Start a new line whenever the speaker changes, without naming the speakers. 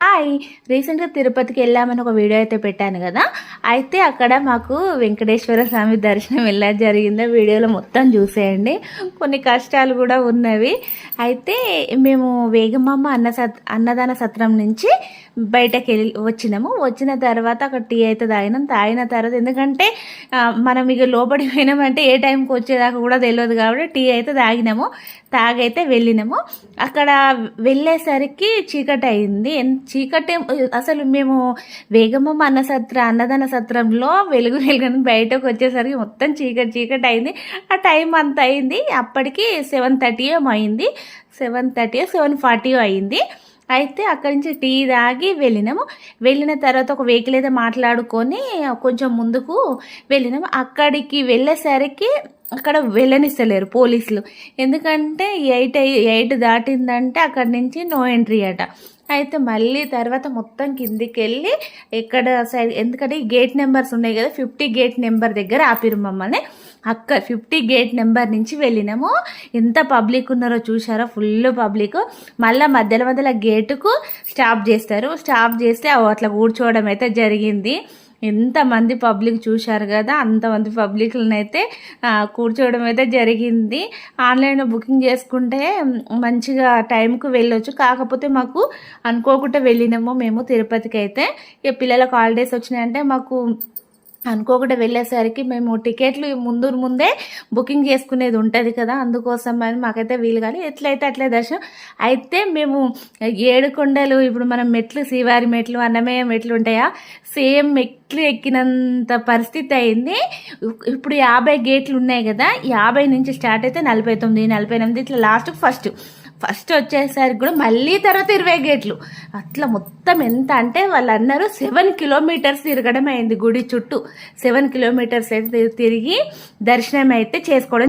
Hi రీసెంట్గా తిరుపతికి వెళ్ళామని ఒక వీడియో అయితే పెట్టాను కదా. అయితే అక్కడ మాకు వెంకటేశ్వర స్వామి దర్శనం ఎలా జరిగిందో వీడియోలో మొత్తం చూసేయండి. కొన్ని కష్టాలు కూడా ఉన్నవి. అయితే మేము వేగమమ్మ అన్న సత్ అన్నదాన సత్రం నుంచి బయటకు వెళ్ళి వచ్చినాము. వచ్చిన తర్వాత అక్కడ టీ అయితే తాగినాం. తాగిన తర్వాత ఎందుకంటే మనం ఇక లోపలికి పోయినామంటే ఏ టైంకి వచ్చేదాకా కూడా తెలియదు కాబట్టి టీ అయితే తాగినాము. తాగైతే వెళ్ళినాము. అక్కడ వెళ్ళేసరికి చీకటి అయింది. చీకటి అసలు మేము వేగమ్మ అన్న సత్ర అన్నదాన సత్రంలో వెలుగు వెలుగుని బయటకు వచ్చేసరికి మొత్తం చీకటి చీకటి అయింది. ఆ టైం అంత అయింది. అప్పటికి సెవెన్ థర్టీ అయింది. సెవెన్ థర్టీ సెవెన్ ఫార్టీ అయింది. అయితే అక్కడి నుంచి టీ తాగి వెళ్ళినాము. వెళ్ళిన తర్వాత ఒక వెహికల్ అయితే మాట్లాడుకొని కొంచెం ముందుకు వెళ్ళినాము. అక్కడికి వెళ్ళేసరికి అక్కడ వెళ్ళనిస్తలేరు పోలీసులు. ఎందుకంటే ఎయిట్ ఎయిట్ దాటిందంటే అక్కడి నుంచి నో ఎంట్రీ అట. అయితే మళ్ళీ తర్వాత మొత్తం కిందికి వెళ్ళి ఎక్కడ సైడ్ ఎందుకంటే ఈ గేట్ నెంబర్స్ ఉన్నాయి కదా ఫిఫ్టీ గేట్ నెంబర్ దగ్గర ఆపిరు మమ్మల్ని. అక్క ఫిఫ్టీ గేట్ నెంబర్ నుంచి వెళ్ళినాము. ఎంత పబ్లిక్ ఉన్నారో చూసారో ఫుల్ పబ్లిక్. మళ్ళీ మధ్యలో మధ్యలో గేటుకు స్టాప్ చేస్తారు. స్టాప్ చేస్తే అట్లా కూర్చోవడం అయితే జరిగింది. ఎంతమంది పబ్లిక్ చూశారు కదా అంతమంది పబ్లిక్లను అయితే కూర్చోవడం అయితే జరిగింది. ఆన్లైన్లో బుకింగ్ చేసుకుంటే మంచిగా టైంకు వెళ్ళొచ్చు. కాకపోతే మాకు అనుకోకుండా వెళ్ళినాము మేము తిరుపతికి అయితే ఇక పిల్లలకు హాలిడేస్ వచ్చినాయంటే మాకు అనుకోకుండా వెళ్ళేసరికి మేము టికెట్లు ముందు ముందే బుకింగ్ చేసుకునేది ఉంటుంది కదా అందుకోసం అని మాకైతే వీలు కానీ ఎట్లయితే అట్లే దర్శనం అయితే మేము ఏడు కొండలు ఇప్పుడు మనం మెట్లు శ్రీవారి మెట్లు అన్నమయ్య మెట్లు ఉంటాయా? సేమ్ మెట్లు ఎక్కినంత పరిస్థితి అయింది. ఇప్పుడు యాభై గేట్లు ఉన్నాయి కదా యాభై నుంచి స్టార్ట్ అయితే నలభై తొమ్మిది నలభై ఎనిమిది ఇట్లా లాస్ట్ ఫస్ట్ ఫస్ట్ వచ్చేసరికి కూడా మళ్ళీ తర్వాత ఇరవై గేట్లు. అట్లా మొత్తం ఎంత అంటే వాళ్ళు అన్నారు సెవెన్ కిలోమీటర్స్ తిరగడం అయింది గుడి చుట్టూ. సెవెన్ కిలోమీటర్స్ అయితే తిరిగి దర్శనం అయితే చేసుకోవడం